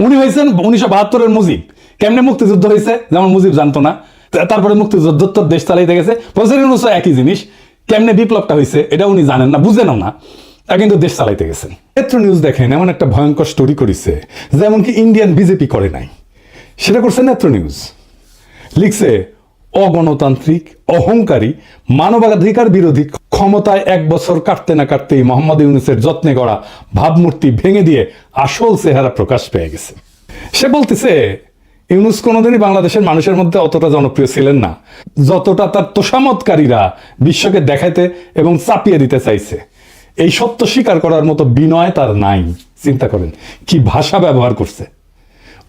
উনি হয়েছেন উনিশশো বাহাত্তরের মুজিব। কেমনে মুক্তিযুদ্ধ হয়েছে? যেমন মুজিব জানতো না। তারপরে মুক্তিযুদ্ধ তো দেশ চালাইতে গেছে। প্রফেসর ইউনুসও একই জিনিস। কেমনে বিপ্লবটা হয়েছে, এটা উনি জানেন না, বুঝেনও না। তা কিন্তু দেশ চালাইতে গেছেন ক্ষেত্র নিউজ দেখেন, এমন একটা ভয়ঙ্কর স্টোরি করেছে যেমন কি ইন্ডিয়ান বিজেপি করে নাই। সেটা করছে নেত্র নিউজ। লিখছে অগণতান্ত্রিক, অহংকারী, মানবাধিকার বিরোধী ক্ষমতায় এক বছর কাটতে না কাটতেই মোহাম্মদ ইউনুসের যত্নে গড়া ভাবমূর্তি ভেঙে দিয়ে আসল চেহারা প্রকাশ পেয়ে গেছে। সে বলতেছে, ইউনুস কোনোদিনই বাংলাদেশের মানুষের মধ্যে অতটা জনপ্রিয় ছিলেন না। যতটা তার তোষামতকারীরা বিশ্বকে দেখাইতে এবং চাপিয়ে দিতে চাইছে, এই সত্য স্বীকার করার মতো বিনয় তার নাই। চিন্তা করেন, কি ভাষা ব্যবহার করছে।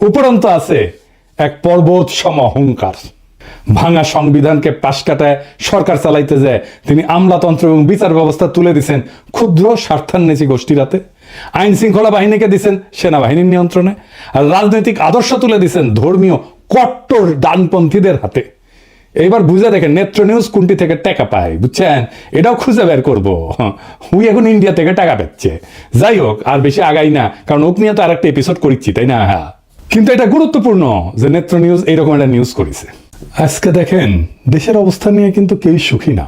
উপরন্ত আছে এক পর্বত সম অহংকার। ভাঙা সংবিধানকে পাশ কাটায় সরকার চালাইতে যায়। তিনি আমলাতন্ত্র এবং বিচার ব্যবস্থা তুলে দিছেন ক্ষুদ্র স্বার্থান্বেষী গোষ্ঠীর হাতে। আইন শৃঙ্খলা বাহিনীকে দিছেন সেনাবাহিনীর নিয়ন্ত্রণে। আর রাজনৈতিক আদর্শ তুলে দিছেন ধর্মীয় কট্টর ডানপন্থীদের হাতে। এইবার বুঝে দেখেন নেত্র নিউজ কোনটি থেকে টাকা পায়, বুঝছেন? এটাও খুঁজে বের করব। হুই এখন ইন্ডিয়া থেকে টাকা পাচ্ছে। যাই হোক, আর বেশি আগাই না, কারণ ওক নিয়ে তো আর একটা এপিসোড করিচ্ছি, তাই না? হ্যাঁ কিন্তু এটা গুরুত্বপূর্ণ যে নেত্র নিউজ এইরকম একটা নিউজ করেছে। আজকে দেখেন, দেশের অবস্থা নিয়ে কিন্তু কেউই সুখী না।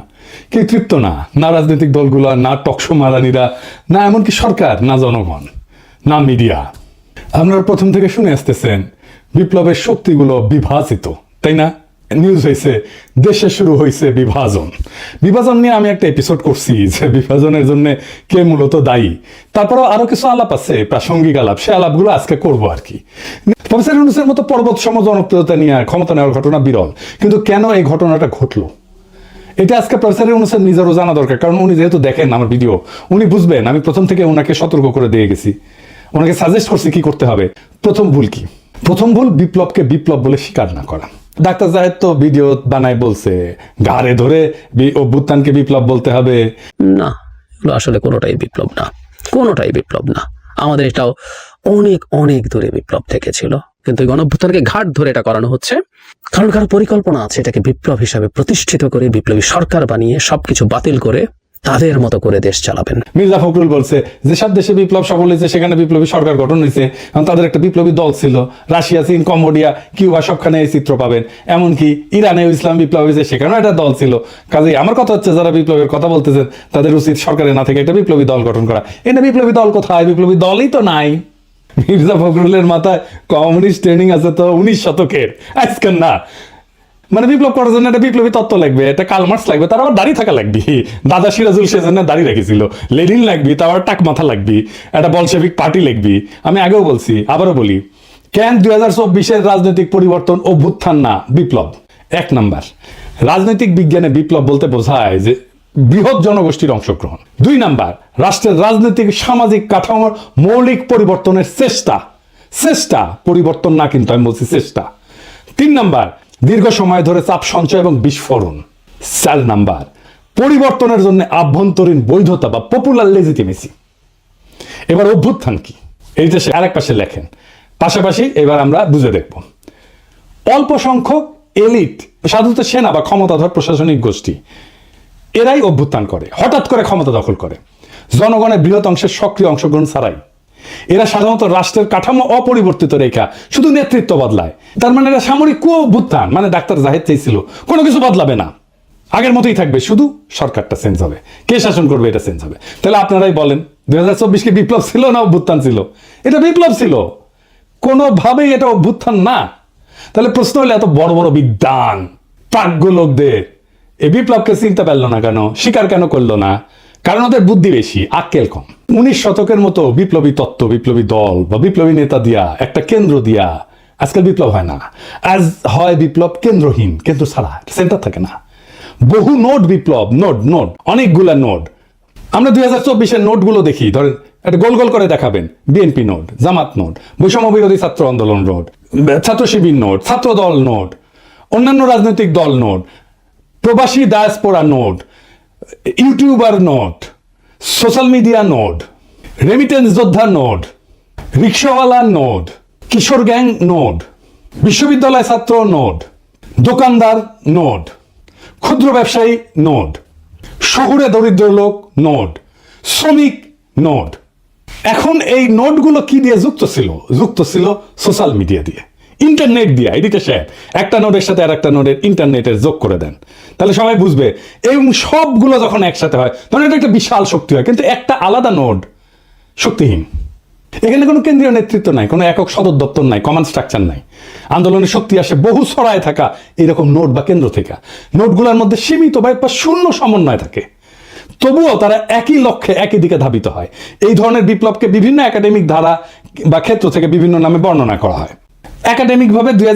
কেউ তৃপ্ত না না রাজনৈতিক দলগুলো, না টকশো মারানিরা না এমনকি সরকার, না জনগণ, না মিডিয়া। আপনারা প্রথম থেকে শুনে আসতেছেন, বিপ্লবের শক্তিগুলো বিভাজিত, তাই না? নিউজ হয়েছে দেশে শুরু হয়েছে বিভাজন। বিভাজন নিয়ে আমি একটা এপিসোড করছি, যে বিভাজনের জন্য কে মূলত দায়ী। তারপরেও আরও কিছু আলাপ আছে, প্রাসঙ্গিক আলাপ, সে আলাপগুলো আজকে করব আর কি। প্রফেসর ইউনুসের মতো পর্বত সম জনপ্রিয়তা নিয়ে ক্ষমতা নেওয়ার ঘটনা বিরল। কিন্তু কেন এই ঘটনাটা ঘটলো? এটা আজকে প্রফেসর ইউনুসের নিজেরও জানা দরকার, কারণ উনি যেহেতু দেখেন আমার ভিডিও, উনি বুঝবেন, আমি প্রথম থেকে ওনাকে সতর্ক করে দিয়ে গেছি। ওনাকে সাজেস্ট করছি কি করতে হবে। প্রথম ভুল কি? প্রথম ভুল বিপ্লবকে বিপ্লব বলে স্বীকার না করা। ডাক্তার জাহেদ তো ভিডিও বানায় বলছে, ঘাড়ে ধরে বি- অভ্যুত্থানকে বিপ্লব বলতে হবে। না, আসলে কোনোটাই বিপ্লব না। কোনোটাই বিপ্লব না। আমাদের এটাও অনেক অনেক দূরে বিপ্লব থেকে ছিল কিন্তু এই গণঅভ্যুত্থানকে ঘাট ধরে এটা করানো হচ্ছে। কারণ কারও পরিকল্পনা আছে এটাকে বিপ্লব হিসাবে প্রতিষ্ঠিত করে, বিপ্লবী সরকার বানিয়ে সবকিছু বাতিল করে তাদের মতো করে দেশ চালাবেন। মির্জা ফখরুল বলছে যেসব দেশে বিপ্লব সফল হয়েছে, সেখানে বিপ্লবী সরকার গঠন হয়েছে। কারণ তাদের একটা বিপ্লবী দল ছিল। রাশিয়া, চীন, কম্বোডিয়া, কিউবা, সবখানে এই চিত্র পাবেন। এমনকি ইরানে ইসলাম বিপ্লব হয়েছে, সেখানেও একটা দল ছিল। কাজে আমার কথা হচ্ছে, যারা বিপ্লবের কথা বলতেছেন, তাদের উচিত সরকারের না থেকে একটা বিপ্লবী দল গঠন করা। এটা বিপ্লবী দল কোথায়? বিপ্লবী দলই তো নাই। মির্জা ফখরুলের মাথায় কমিউনিস্ট ট্রেনিং আছে তো উনিশ শতকের। আজকাল না। মানে বিপ্লব করার জন্য একটা বিপ্লবী তত্ত্ব লাগবে, একটা কালমার্স লাগবে, তার আবার দাড়ি থাকা লাগবে। দাদা সিরাজুল সেজন্য দাড়ি রেখেছিল। লেনিন লাগবি, তার আবার টাক মাথা লাগবি, একটা বলসেবিক পার্টি লিখবি আমি আগেও বলছি, আবারও বলি, কেন দুই হাজার চব্বিশের রাজনৈতিক পরিবর্তন অভ্যুত্থান না? বিপ্লব। এক নাম্বার, রাজনৈতিক বিজ্ঞানে বিপ্লব বলতে বোঝায় যে বৃহৎ জনগোষ্ঠীর অংশগ্রহণ। দুই নাম্বার, রাষ্ট্রের রাজনৈতিক সামাজিক কাঠামোর মৌলিক পরিবর্তনের চেষ্টা। চেষ্টা, পরিবর্তন না কিন্তু আমি বলছি চেষ্টা। তিন নাম্বার দীর্ঘ সময় ধরে চাপ সঞ্চয় এবং বিস্ফোরণ। চার নাম্বার পরিবর্তনের জন্য আভ্যন্তরীণ বৈধতা বা পপুলার লেজিটিমেসি এবার অভ্যুত্থান কি? এইটা সে আরেক পাশে লেখেন। পাশাপাশি এবার আমরা বুঝে দেখব। অল্প সংখ্যক এলিট সাধারণত সেনা বা ক্ষমতাধর প্রশাসনিক গোষ্ঠী, এরাই অভ্যুত্থান করে। হঠাৎ করে ক্ষমতা দখল করে। জনগণের বৃহৎ অংশের সক্রিয় অংশগ্রহণ ছাড়াই। এরা সাধারণত রাষ্ট্রের কাঠামো অপরিবর্তিত রেখা, শুধু নেতৃত্ব বদলায়। তার মানে এরা সামরিক কু অভ্যুত্থান মানে ডাক্তার জাহেদ চাইছিল, কোনো কিছু বদলাবে না। আগের মতোই থাকবে, শুধু সরকারটা চেঞ্জ হবে। কে শাসন করবে, এটা চেঞ্জ হবে। তাহলে আপনারাই বলেন, দুই হাজার চব্বিশ কি বিপ্লব ছিল না অভ্যুত্থান ছিল? এটা বিপ্লব ছিল। কোনোভাবেই এটা অভ্যুত্থান না। তাহলে প্রশ্ন হলো, এত বড় বড় বিদ্যান প্রাজ্ঞ লোকদের এই বিপ্লবকে চিনতে পারল না কেন? স্বীকার কেন করল না? কারণ ওদের বুদ্ধি বেশি, আক্কেল কম। উনিশ শতকের মতো বিপ্লবী তত্ত্ব, বিপ্লবী দল বা বিপ্লবী নেতা দিয়া, একটা কেন্দ্র দিয়া আজকাল বিপ্লব হয় না। আজ হয় বিপ্লব কেন্দ্রহীন, কেন্দ্র ছাড়া সেন্টার থাকে না। বহু নোট বিপ্লব নোট নোট অনেকগুলা নোট আমরা দুই হাজার চব্বিশের নোটগুলো দেখি, ধরেন একটা গোল গোল করে দেখাবেন, বিএনপি নোট জামাত নোট বৈষম্য বিরোধী ছাত্র আন্দোলন নোট ছাত্র শিবির নোট ছাত্র দল নোট অন্যান্য রাজনৈতিক দল নোট প্রবাসী diaspora note YouTuber note, social media note remittance যোদ্ধা নোট, রিক্সাওয়ালা নোট, কিশোর গ্যাং নোট, বিশ্ববিদ্যালয় ছাত্র নোট, দোকানদার নোট, ক্ষুদ্র ব্যবসায়ী নোট, শহুরে দরিদ্র লোক নোট, শ্রমিক নোট। এখন এই নোটগুলো কি দিয়ে যুক্ত ছিল? যুক্ত ছিল সোশ্যাল মিডিয়া দিয়ে। ইন্টারনেট দিয়ে। এদিকে সে একটা নোটের সাথে আর একটা নোটের ইন্টারনেটের যোগ করে দেন। তাহলে সবাই বুঝবে, এবং সবগুলো যখন একসাথে হয় তখন এটা একটা বিশাল শক্তি হয়, কিন্তু একটা আলাদা নোট শক্তিহীন। এখানে কোনো কেন্দ্রীয় নেতৃত্ব নাই, কোনো একক সদর দপ্তর নাই কমান্ড স্ট্রাকচার নাই। আন্দোলনের শক্তি আসে বহু ছড়ায় থাকা এরকম নোট বা কেন্দ্র থেকে। নোটগুলোর মধ্যে সীমিত বা বা শূন্য সমন্বয় থাকে। তবুও তারা একই লক্ষ্যে একই দিকে ধাবিত হয়। এই ধরনের বিপ্লবকে বিভিন্ন একাডেমিক ধারা বা ক্ষেত্র থেকে বিভিন্ন নামে বর্ণনা করা হয়। একাডেমিক ভাবে দুই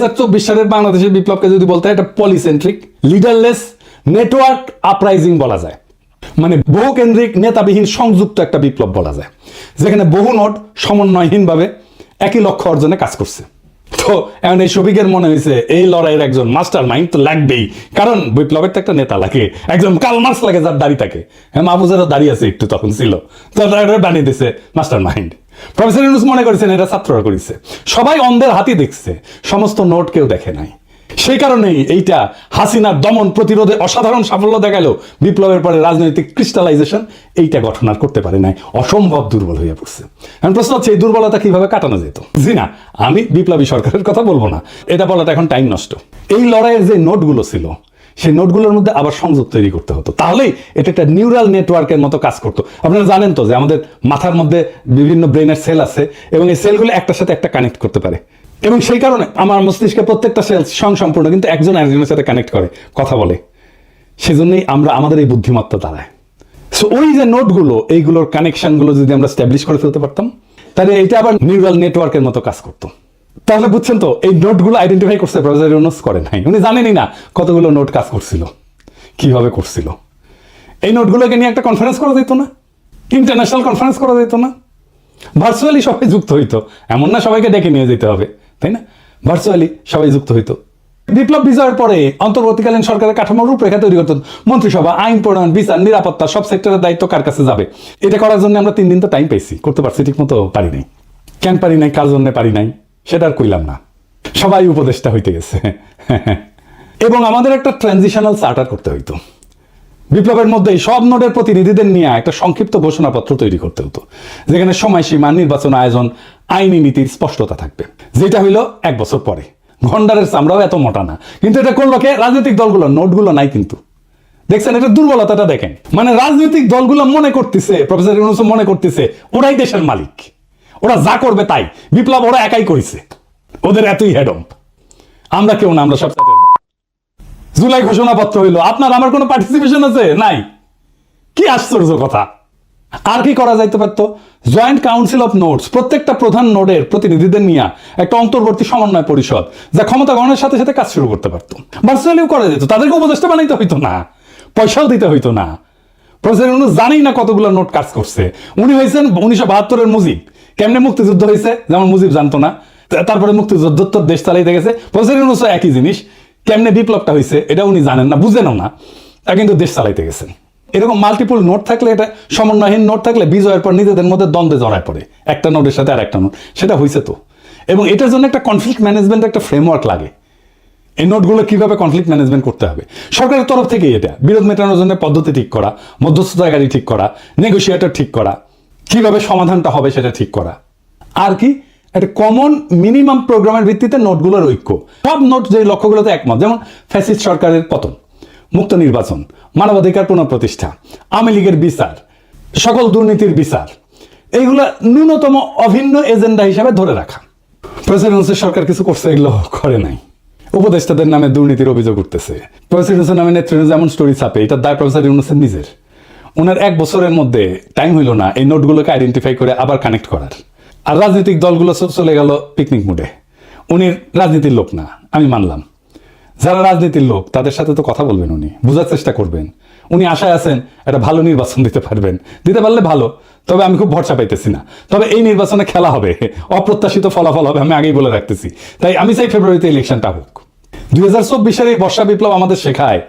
সালের বাংলাদেশের বিপ্লবকে যদি বলতে হয়, এটা পলিসেন্ট্রিক লিডারলেস নেটওয়ার্ক আপরাইজিং বলা যায়। মানে বহুকেন্দ্রিক, নেতাবিহীন, সংযুক্ত একটা বিপ্লব বলা যায়। যেখানে বহু নোট সমন্বয়হীনভাবে একই লক্ষ্য অর্জনে কাজ করছে। তো এখন এই শফিকের মনে হয়েছে, এই লড়াইয়ের একজন মাস্টার মাইন্ড তো লাগবেই। কারণ বিপ্লবের তো একটা নেতা লাগে, একজন কাল কালমার্স লাগে যার দাড়ি থাকে। হ্যাঁ মাহফুজেরও দাঁড়িয়ে আছে, একটু তখন ছিল। তো বানিয়ে দিছে মাস্টার মাইন্ড প্রফেসর ইউনুস মনে করেছেন এটা ছাত্ররা করেছে। সবাই অন্ধের হাতি দেখছে, সমস্ত নোট কেউ দেখে নাই। সেই কারণেই এইটা হাসিনার দমন প্রতিরোধে অসাধারণ সাফল্য দেখাল। বিপ্লবের পরে রাজনৈতিক ক্রিস্টালাইজেশন এইটা গঠন আর করতে পারে নাই। অসম্ভব দুর্বল হয়ে পড়ছে। এখন প্রশ্ন হচ্ছে, এই দুর্বলতা কীভাবে কাটানো যেত? জি না, আমি বিপ্লবী সরকারের কথা বলব না। এটা বলাটা এখন টাইম নষ্ট। এই লড়াইয়ের যে নোটগুলো ছিল সেই নোটগুলোর মধ্যে আবার সংযোগ তৈরি করতে হতো। তাহলেই এটা একটা নিউরাল নেটওয়ার্কের মতো কাজ করতো। আপনারা জানেন তো যে আমাদের মাথার মধ্যে বিভিন্ন ব্রেনের সেল আছে এবং এই সেলগুলো একটার সাথে একটা কানেক্ট করতে পারে। এবং সেই কারণে আমার মস্তিষ্কে প্রত্যেকটা সেল সম্পূর্ণ, কিন্তু একজন একজনের সাথে কানেক্ট করে, কথা বলে। সেজন্যই আমরা, আমাদের এই বুদ্ধিমত্তা দাঁড়ায়। সো ওই যে নোটগুলো, এইগুলোর কানেকশনগুলো যদি আমরা স্ট্যাবলিশ করে ফেলতে পারতাম, তাহলে এটা আবার নিউরাল নেটওয়ার্কের মতো কাজ করতো। তাহলে বুঝছেন তো, এই নোটগুলো আইডেন্টিফাই করছে প্রফেসর ইউনুস করে নাই। উনি জানেনই না কতগুলো নোট কাজ করছিল, কীভাবে করছিল। এই নোটগুলোকে নিয়ে একটা কনফারেন্স করা যেত না ইন্টারন্যাশনাল কনফারেন্স করা যেত না। ভার্চুয়ালি সবাই যুক্ত হইতো, এমন না সবাইকে ডেকে নিয়ে যেতে হবে, তাই না? ভার্চুয়ালি সবাই যুক্ত হইতো। বিপ্লব বিজয়ের পরে অন্তর্বর্তীকালীন সরকারের কাঠামোর রূপরেখা তৈরি করতে হতো। মন্ত্রিসভা, আইন প্রণয়ন, বিচার, নিরাপত্তা, সব সেক্টরের দায়িত্ব কার কাছে যাবে? এটা করার জন্য আমরা তিন দিন তো টাইম পেয়েছি করতে পারছি ঠিক মতো পারি নাই। কেন পারি নাই, কার জন্য পারি নাই? সেটা আর কইলাম না। সবাই উপদেষ্টা হইতে গেছে। এবং আমাদের একটা ট্রানজিশনাল চার্টার করতে হইতো। বিপ্লবের মধ্যেই সব নোডের প্রতিনিধিদের নিয়ে একটা সংক্ষিপ্ত ঘোষণাপত্র তৈরি করতে হতো, যেখানে সময়সীমা নির্বাচন আয়োজন, আইনি নীতির স্পষ্টতা থাকবে। যেটা হইল এক বছর পরে। ঘন্টারের চামড়াও এত মোটা না। কিন্তু এটা করল কে রাজনৈতিক দলগুলো, নোটগুলো নাই কিন্তু। দেখছেন, এটা দুর্বলতাটা দেখেন। মানে রাজনৈতিক দলগুলো মনে করতেছে, প্রফেসর মনে করতেছে, ওরাই দেশের মালিক। ওরা যা করবে তাই। বিপ্লব ওরা একাই করেছে। ওদের এতই হেডম আমরা কেউ না, আমরা সব। জুলাই ঘোষণাপত্র হইল। আপনার, আমার কোনো পার্টিসিপেশন আছে? নাই। কি আশ্চর্য কথা। আর কি করা যাইতে পারতো? জয়েন্ট কাউন্সিল অফ নোটস প্রত্যেকটা প্রধান নোডের প্রতিনিধিদের নিয়ে একটা অন্তর্বর্তী সমন্বয় পরিষদ, যা ক্ষমতা গ্রহণের সাথে সাথে কাজ শুরু করতে পারতো। ভার্চুয়ালিও করা যেত, তাদেরকে উপদেষ্টা বানাইতে হইতো না। পয়সাও দিতে হইতো না। প্রফেসর ইউনুস জানেই না কতগুলো নোট কাজ করছে। উনি হয়েছেন উনিশশো বাহাত্তরের মুজিব। কেমনে মুক্তিযুদ্ধ হয়েছে? যেমন মুজিব জানতো না। তারপরে মুক্তিযুদ্ধোত্তর দেশ চালাইতে গেছে। প্রফেসর ইউনুসও একই জিনিস। কেমনে বিপ্লবটা হয়েছে, এটা উনি জানেন না, বুঝেনও না। তা কিন্তু দেশ চালাইতে গেছেন। এরকম মাল্টিপল নোট থাকলে এটা সমন্বয়হীন নোট থাকলে বিজয়ের পর নিজেদের মধ্যে দ্বন্দ্বে জড়ায় পড়ে। একটা নোটের সাথে আর একটা নোট। সেটা হয়েছে তো। এবং এটার জন্য একটা কনফ্লিক্ট ম্যানেজমেন্ট একটা ফ্রেমওয়ার্ক লাগে। এই নোটগুলো কীভাবে কনফ্লিক্ট ম্যানেজমেন্ট করতে হবে? সরকারের তরফ থেকে এটা। বিরোধ মেটানোর জন্য পদ্ধতি ঠিক করা মধ্যস্থতাকারী ঠিক করা নেগোসিয়েটর ঠিক করা। কীভাবে সমাধানটা হবে সেটা ঠিক করা। আর কি? একটা কমন মিনিমাম প্রোগ্রামের ভিত্তিতে নোটগুলোর ঐক্য। সব নোট যে লক্ষ্যগুলোতে একমত, যেমন ফ্যাসিস্ট সরকারের পতন, মুক্ত নির্বাচন, মানবাধিকার পুনঃপ্রতিষ্ঠা, আওয়ামী লীগের বিচার, সকল দুর্নীতির বিচার। এইগুলা ন্যূনতম অভিন্ন এজেন্ডা হিসাবে ধরে রাখা। প্রেসিডেন্সের সরকার কিছু করছে, এগুলো করে নাই। উপদেষ্টাদের নামে দুর্নীতির অভিযোগ উঠতেছে। প্রেসিডেন্সের নামে নেতৃত্ব যেমন স্টোরি ছাপে, এটা দায় প্রফেসর ইউনুসের নিজের। ওনার এক বছরের মধ্যে টাইম হইল না, এই নোটগুলোকে আইডেন্টিফাই করে আবার কানেক্ট করার। আর রাজনৈতিক দলগুলো সব চলে গেল পিকনিক মুডে উনি রাজনীতির লোক না, আমি মানলাম। যারা রাজনীতির লোক, তাদের সাথে তো কথা বলবেন উনি, বোঝার চেষ্টা করবেন। উনি আশায় আছেন, একটা ভালো নির্বাচন দিতে পারবেন। দিতে পারলে ভালো তবে আমি খুব ভরসা পাইতেছি না। তবে এই নির্বাচনে খেলা হবে। অপ্রত্যাশিত ফলাফল হবে, আমি আগেই বলে রাখতেছি। তাই আমি চাই ফেব্রুয়ারিতে ইলেকশনটা হোক। দুই হাজার চব্বিশের এই বর্ষা বিপ্লব আমাদের শেখায়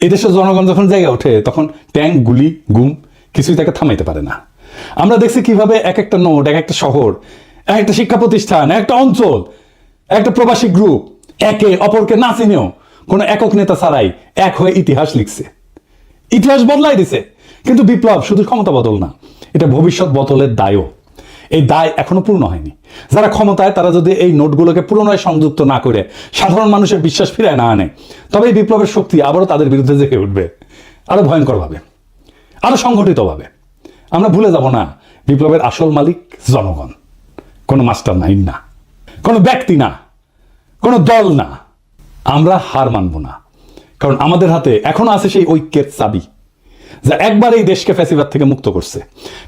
এদেশের জনগণ যখন জায়গা ওঠে, তখন ট্যাঙ্ক গুলি, গুম কিছুই তাকে থামাইতে পারে না। আমরা দেখছি কীভাবে এক একটা নোট এক একটা শহর, এক একটা শিক্ষা প্রতিষ্ঠান, এক একটা অঞ্চল একটা প্রবাসী গ্রুপ, একে অপরকে না চিনেও কোনো একক নেতা ছাড়াই এক হয়ে ইতিহাস লিখছে। ইতিহাস বদলাই দিছে। কিন্তু বিপ্লব শুধু ক্ষমতা বদল না। এটা ভবিষ্যৎ বদলের দায়ও। এই দায় এখনও পূর্ণ হয়নি। যারা ক্ষমতায়, তারা যদি এই নোটগুলোকে পুনরায় সংযুক্ত না করে সাধারণ মানুষের বিশ্বাস ফিরায় না আনে তবে এই বিপ্লবের শক্তি আবারও তাদের বিরুদ্ধে জেগে উঠবে। আরও ভয়ঙ্করভাবে। আরও সংগঠিতভাবে আমরা ভুলে যাব না, বিপ্লবের আসল মালিক জনগণ। কোনো মাস্টার মাইন্ড না। কোনো ব্যক্তি না। কোনো দল না। আমরা হার মানব না। কারণ আমাদের হাতে এখনও আছে সেই ঐক্যের চাবি। যা একবার এই দেশকে ফ্যাসিবাদ থেকে মুক্ত করছে।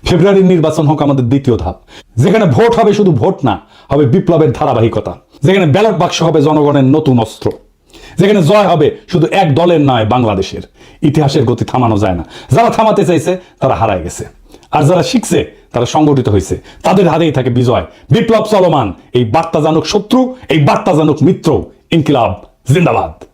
ফেব্রুয়ারির নির্বাচন হোক আমাদের দ্বিতীয় ধাপ। যেখানে ভোট হবে শুধু ভোট না, হবে বিপ্লবের ধারাবাহিকতা। যেখানে ব্যালট বাক্স হবে জনগণের নতুন অস্ত্র। যেখানে জয় হবে শুধু এক দলের নয়, বাংলাদেশের। ইতিহাসের গতি থামানো যায় না। যারা থামাতে চাইছে, তারা হারায় গেছে। আর যারা শিখছে, তারা সংগঠিত হয়েছে। তাদের হাতেই থাকে বিজয়। বিপ্লব চলমান। এই বার্তা জানুক শত্রু, এই বার্তা জানুক মিত্র। ইনকিলাব, জিন্দাবাদ।